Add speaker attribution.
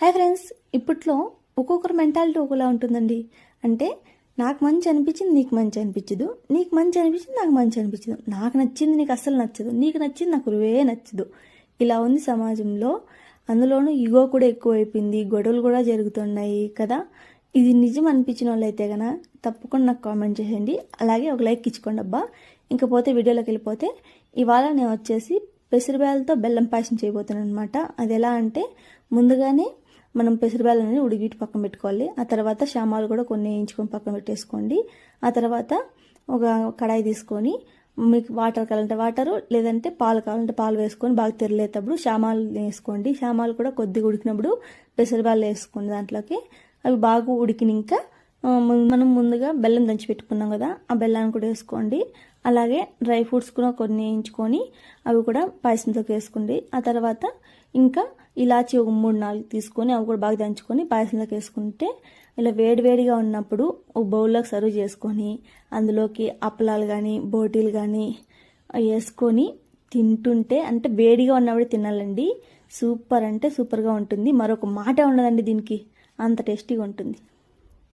Speaker 1: Hi friends ఇప్పట్లో ఒక్కొక్కరు mentality ఒకలా ఉంటుందండి. అంటే నాకు మంచి అనిపించింది నీకు మంచి అనిపించదు. నీకు మంచి అనిపించింది నాకు మంచి అనిపించదు. నాకు నచ్చింది నీకు అస్సలు నచ్చదు. నీకు నచ్చింది నాకు రువే నచ్చదు. ఇలా ఉంది సమాజంలో. అందులోనూ ఇగో కూడా ఎక్కువైపోయింది. గొడవలు కూడా జరుగుతున్నాయి కదా. ఇది నిజం అనిపించిన వాళ్ళు అయితే కనుక తప్పకుండా నాకు కామెంట్ చేసేయండి. అలాగే ఒక లైక్ ఇచ్చుకోండి అబ్బా. ఇంకపోతే వీడియోలోకి వెళ్ళిపోతే ఇవాళ నేను వచ్చేసి పెసరబేలతో బెల్లం పాయసం చేయబోతున్నాను అనమాట అది ఎలా అంటే ముందుగానే మనం పెసరబేలని ఉడిగిటి పక్కన పెట్టుకోవాలి. ఆ తర్వాత షామాలు కూడా కొన్ని వేయించుకొని పక్కన పెట్టేసుకోండి. ఆ తర్వాత ఒక కడాయి తీసుకొని మీకు వాటర్ కావాలంటే వాటరు లేదంటే పాలు కావాలంటే పాలు వేసుకొని బాగా తెరలేటప్పుడు శామాలు వేసుకోండి. శామాలు కూడా కొద్దిగా ఉడికినప్పుడు పెసరబాలు వేసుకోండి దాంట్లోకి. అవి బాగా ఉడికినాక మనం ముందుగా బెల్లం దంచి పెట్టుకున్నాం కదా ఆ బెల్లాన్ని కూడా వేసుకోండి. అలాగే డ్రై ఫ్రూట్స్ కూడా కొన్ని వేయించుకొని అవి కూడా పాయసంలోకి వేసుకోండి. ఆ తర్వాత ఇంకా ఇలాచి ఒక మూడు నాలుగు తీసుకొని అవి కూడా బాగా దంచుకొని పాయసంలోకి వేసుకుంటే ఇలా వేడివేడిగా ఉన్నప్పుడు ఒక బౌల్లోకి సర్వ్ చేసుకొని అందులోకి అప్పలాలు కానీ బోటీలు కానీ వేసుకొని తింటుంటే అంటే వేడిగా ఉన్నప్పుడు తినాలండి. సూపర్ అంటే సూపర్గా ఉంటుంది. మరొక మాట ఉండదండి దీనికి. అంత టేస్టీగా ఉంటుంది.